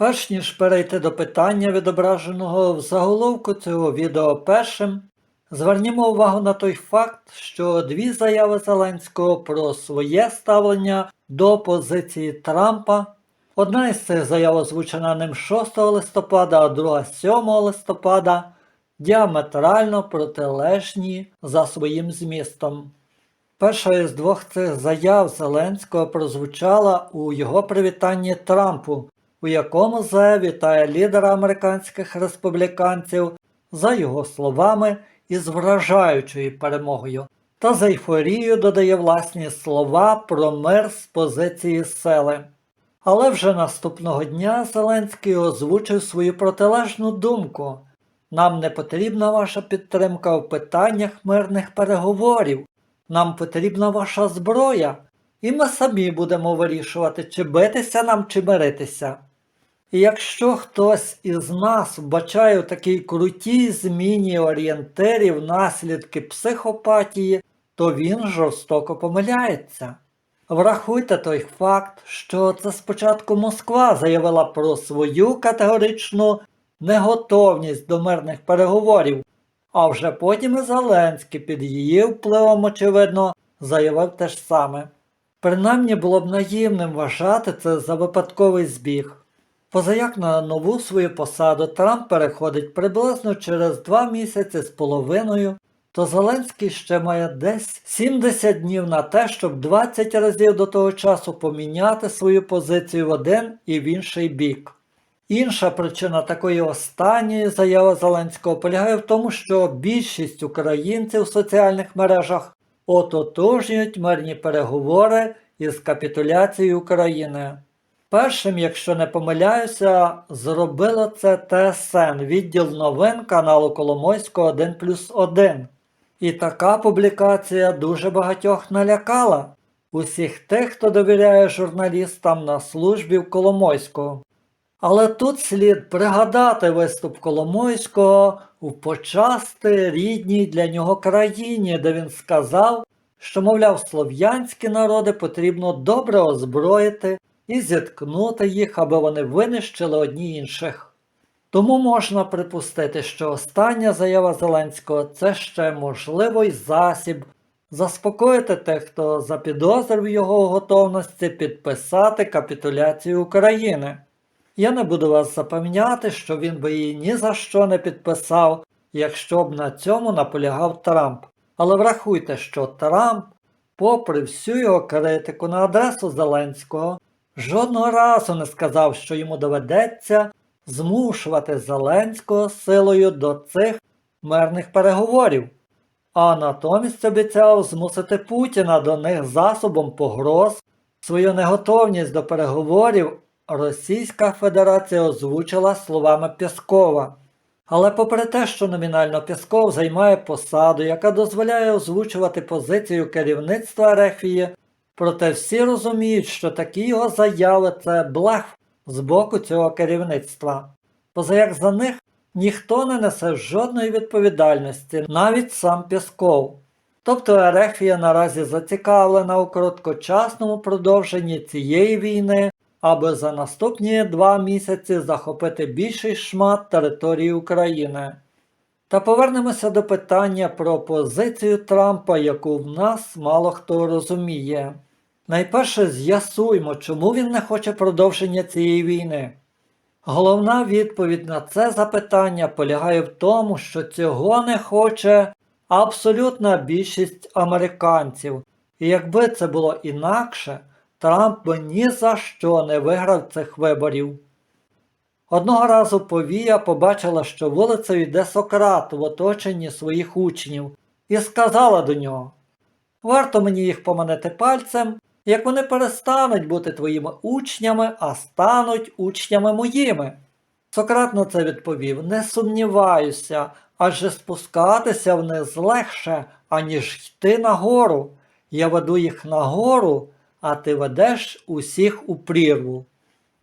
Перш ніж перейти до питання, відображеного в заголовку цього відео першим, звернімо увагу на той факт, що дві заяви Зеленського про своє ставлення до позиції Трампа. Одна із цих заяв озвучена ним 6 листопада, а друга 7 листопада, діаметрально протилежні за своїм змістом. Перша із двох цих заяв Зеленського прозвучала у його привітанні Трампу, у якому Зе вітає лідера американських республіканців за його словами із вражаючою перемогою, та з ейфорією додає власні слова про мир з позиції сили. Але вже наступного дня Зеленський озвучив свою протилежну думку. Нам не потрібна ваша підтримка в питаннях мирних переговорів. Нам потрібна ваша зброя, і ми самі будемо вирішувати, чи битися нам, чи миритися. І якщо хтось із нас вбачає у такій крутій зміні орієнтирів наслідки психопатії, то він жорстоко помиляється. Врахуйте той факт, що це спочатку Москва заявила про свою категоричну неготовність до мирних переговорів, а вже потім і Зеленський під її впливом, очевидно, заявив те ж саме. Принаймні було б наївним вважати це за випадковий збіг. Позаяк на нову свою посаду Трамп переходить приблизно через два місяці з половиною, то Зеленський ще має десь 70 днів на те, щоб 20 разів до того часу поміняти свою позицію в один і в інший бік. Інша причина такої останньої заяви Зеленського полягає в тому, що більшість українців в соціальних мережах ототожнюють мирні переговори із капітуляцією України. Першим, якщо не помиляюся, зробило це ТСН, відділ новин каналу Коломойського 1 плюс 1. І така публікація дуже багатьох налякала усіх тих, хто довіряє журналістам на службі в Коломойського. Але тут слід пригадати виступ Коломойського у почасти рідній для нього країні, де він сказав, що, мовляв, слов'янські народи потрібно добре озброїти і зіткнути їх, аби вони винищили одні інших. Тому можна припустити, що остання заява Зеленського це ще можливий засіб заспокоїти тих, хто запідозрив його готовності підписати капітуляцію України. Я не буду вас запевняти, що він би її ні за що не підписав, якщо б на цьому наполягав Трамп. Але врахуйте, що Трамп, попри всю його критику на адресу Зеленського, жодного разу не сказав, що йому доведеться змушувати Зеленського силою до цих мирних переговорів, а натомість обіцяв змусити Путіна до них засобом погроз. Свою неготовність до переговорів Російська Федерація озвучила словами Пєскова. Але попри те, що номінально Пєсков займає посаду, яка дозволяє озвучувати позицію керівництва Рефії, проте всі розуміють, що такі його заяви це блеф з боку цього керівництва. Позаяк за них ніхто не несе жодної відповідальності, навіть сам Пєсков. Тобто Ерефія наразі зацікавлена у короткочасному продовженні цієї війни, аби за наступні два місяці захопити більший шмат території України. Та повернемося до питання про позицію Трампа, яку в нас мало хто розуміє. Найперше з'ясуймо, чому він не хоче продовження цієї війни. Головна відповідь на це запитання полягає в тому, що цього не хоче абсолютна більшість американців, і якби це було інакше, Трамп би ні за що не виграв цих виборів. Одного разу Повія побачила, що вулицею йде Сократ в оточенні своїх учнів, і сказала до нього: Варто мені їх поманити пальцем, як вони перестануть бути твоїми учнями, а стануть учнями моїми. Сократ на це відповів: Не сумніваюся, адже спускатися вниз легше, аніж йти нагору. Я веду їх нагору, а ти ведеш усіх у прірву.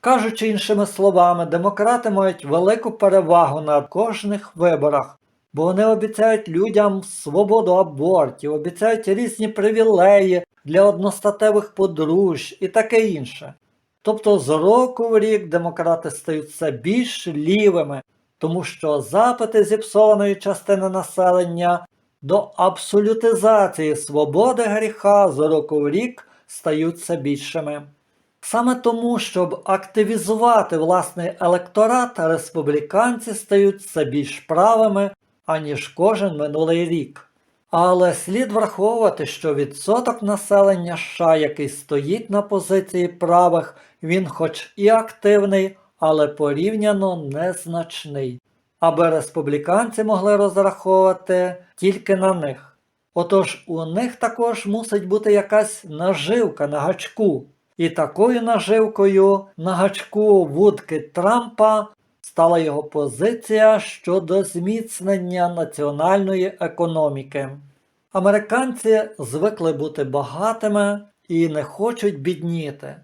Кажучи іншими словами, демократи мають велику перевагу на кожних виборах, бо вони обіцяють людям свободу абортів, обіцяють різні привілеї для одностатевих подружжя і таке інше. Тобто з року в рік демократи стають все більш лівими, тому що запити зіпсованої частини населення до абсолютизації свободи гріха з року в рік стають все більшими. Саме тому, щоб активізувати власний електорат, республіканці стають все більш правими, аніж кожен минулий рік. Але слід враховувати, що відсоток населення США, який стоїть на позиції правих, він хоч і активний, але порівняно незначний, аби республіканці могли розраховувати тільки на них. Отож у них також мусить бути якась наживка на гачку. І такою наживкою на гачку вудки Трампа стала його позиція щодо зміцнення національної економіки. Американці звикли бути багатими і не хочуть бідніти.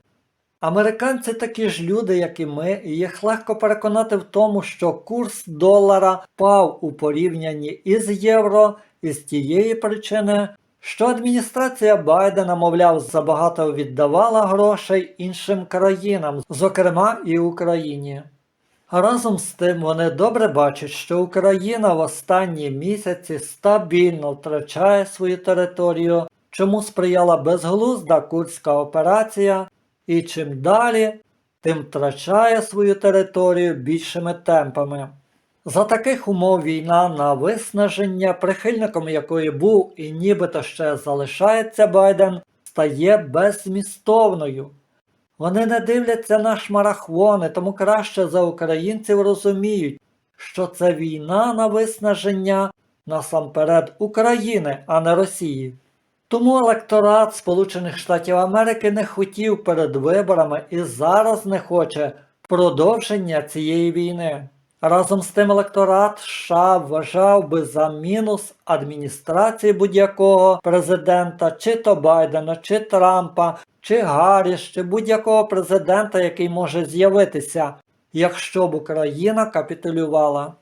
Американці такі ж люди, як і ми, і їх легко переконати в тому, що курс долара впав у порівнянні із євро із тієї причини, що адміністрація Байдена, мовляв, забагато віддавала грошей іншим країнам, зокрема і Україні. Разом з тим вони добре бачать, що Україна в останні місяці стабільно втрачає свою територію, чому сприяла безглузда курська операція, і чим далі, тим втрачає свою територію більшими темпами. За таких умов війна на виснаження, прихильником якої був і нібито ще залишається Байден, стає беззмістовною. Вони не дивляться на шмарахвони, тому краще за українців розуміють, що це війна на виснаження насамперед України, а не Росії. Тому електорат Сполучених Штатів Америки не хотів перед виборами і зараз не хоче продовження цієї війни. Разом з тим електорат США вважав би за мінус адміністрації будь-якого президента, чи то Байдена, чи Трампа, чи Гарріс, чи будь-якого президента, який може з'явитися, якщо б Україна капітулювала.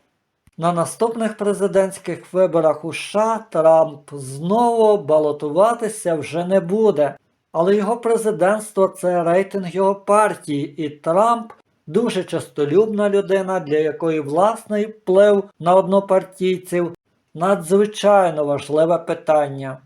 На наступних президентських виборах у США Трамп знову балотуватися вже не буде, але його президентство це рейтинг його партії, і Трамп дуже частолюбна людина, для якої власний вплив на однопартійців надзвичайно важливе питання.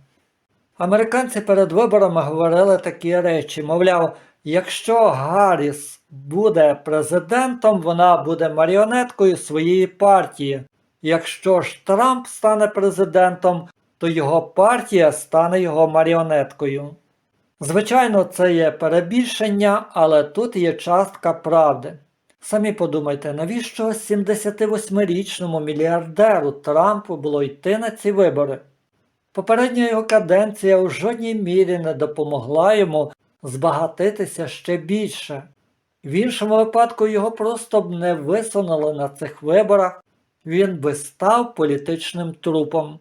Американці перед виборами говорили такі речі, мовляв, якщо Гарріс буде президентом, вона буде маріонеткою своєї партії. Якщо ж Трамп стане президентом, то його партія стане його маріонеткою. Звичайно, це є перебільшення, але тут є частка правди. Самі подумайте, навіщо 78-річному мільярдеру Трампу було йти на ці вибори? Попередня його каденція у жодній мірі не допомогла йому збагатитися ще більше. В іншому випадку його просто б не висунули на цих виборах, він би став політичним трупом.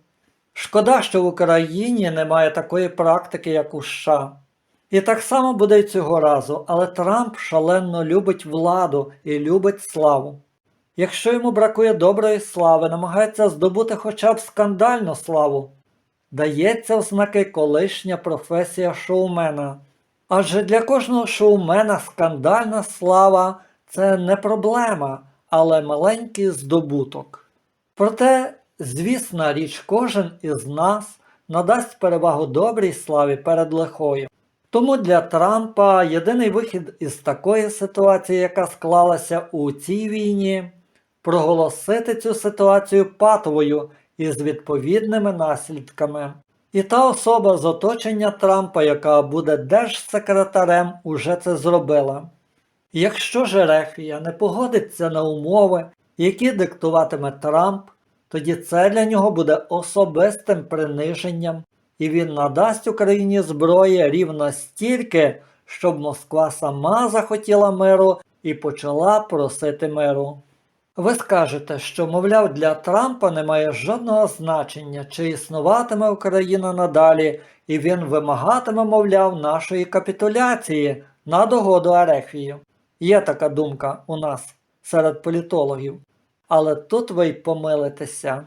Шкода, що в Україні немає такої практики, як у США. І так само буде й цього разу, але Трамп шалено любить владу і любить славу. Якщо йому бракує доброї слави, намагається здобути хоча б скандальну славу, дається в знаки колишня професія шоумена. Адже для кожного шоумена скандальна слава це не проблема, але маленький здобуток. Проте, звісна річ, кожен із нас надасть перевагу добрій славі перед лихою. Тому для Трампа єдиний вихід із такої ситуації, яка склалася у цій війні, проголосити цю ситуацію патовою із відповідними наслідками. І та особа з оточення Трампа, яка буде держсекретарем, уже це зробила. Якщо ж Ерефія не погодиться на умови, які диктуватиме Трамп, тоді це для нього буде особистим приниженням, і він надасть Україні зброї рівно стільки, щоб Москва сама захотіла миру і почала просити миру. Ви скажете, що, мовляв, для Трампа немає жодного значення, чи існуватиме Україна надалі, і він вимагатиме, мовляв, нашої капітуляції на догоду Арефію. Є така думка у нас серед політологів. Але тут ви й помилитеся.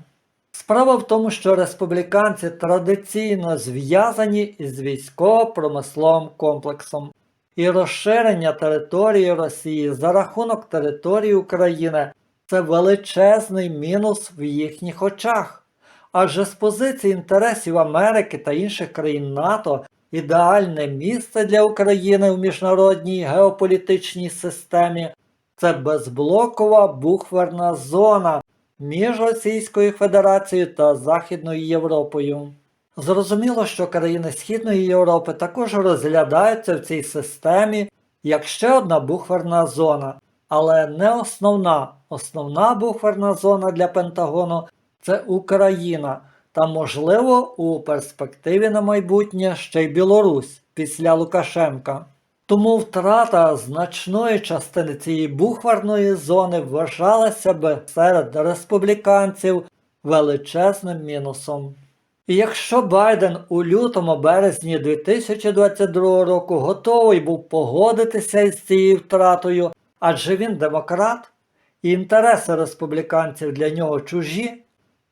Справа в тому, що республіканці традиційно зв'язані із військово-промисловим комплексом. і розширення території Росії за рахунок території України це величезний мінус в їхніх очах. Адже з позиції інтересів Америки та інших країн НАТО ідеальне місце для України в міжнародній геополітичній системі це безблокова буферна зона між Російською Федерацією та Західною Європою. Зрозуміло, що країни Східної Європи також розглядаються в цій системі як ще одна буферна зона, але не основна. Основна буферна зона для Пентагону це Україна та, можливо, у перспективі на майбутнє ще й Білорусь після Лукашенка. Тому втрата значної частини цієї буферної зони вважалася би серед республіканців величезним мінусом. І якщо Байден у лютому березні 2022 року готовий був погодитися із цією втратою, адже він демократ, і інтереси республіканців для нього чужі,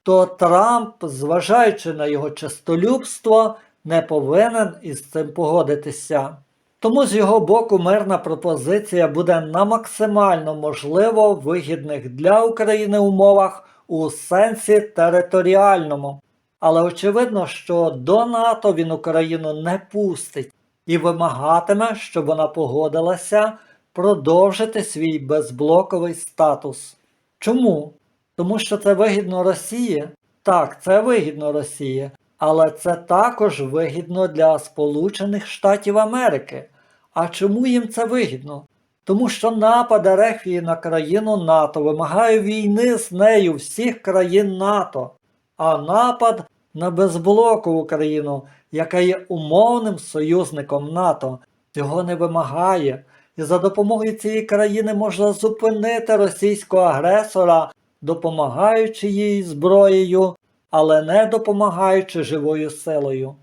то Трамп, зважаючи на його честолюбство, не повинен із цим погодитися. Тому з його боку мирна пропозиція буде на максимально можливо вигідних для України умовах у сенсі територіальному. Але очевидно, що до НАТО він Україну не пустить і вимагатиме, щоб вона погодилася продовжити свій безблоковий статус. Чому? Тому що це вигідно Росії? Так, це вигідно Росії, але це також вигідно для Сполучених Штатів Америки. А чому їм це вигідно? Тому що напад Ерефії на країну НАТО вимагає війни з нею всіх країн НАТО, а напад на безблокову країну, яка є умовним союзником НАТО, цього не вимагає. І за допомогою цієї країни можна зупинити російського агресора, допомагаючи їй зброєю, але не допомагаючи живою силою.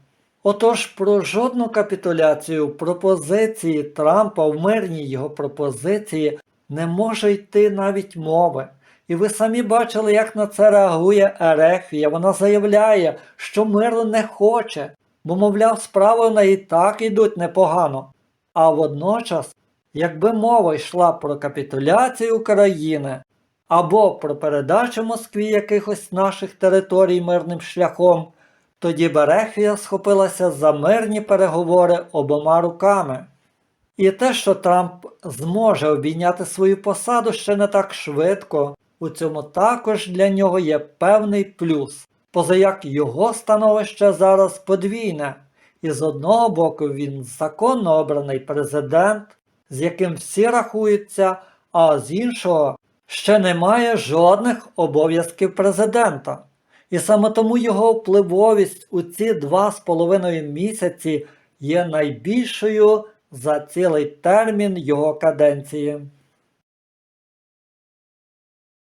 Отож про жодну капітуляцію пропозиції Трампа в мирній його пропозиції не може йти навіть мови. І ви самі бачили, як на це реагує Ерефія. Вона заявляє, що миру не хоче, бо, мовляв, справи в неї так ідуть непогано. А водночас, якби мова йшла про капітуляцію України або про передачу Москві якихось наших територій мирним шляхом, тоді Берехія схопилася за мирні переговори обома руками. І те, що Трамп зможе обійняти свою посаду ще не так швидко, у цьому також для нього є певний плюс, позаяк його становище зараз подвійне, і з одного боку він законно обраний президент, з яким всі рахуються, а з іншого ще немає жодних обов'язків президента. І саме тому його впливовість у ці два з половиною місяці є найбільшою за цілий термін його каденції.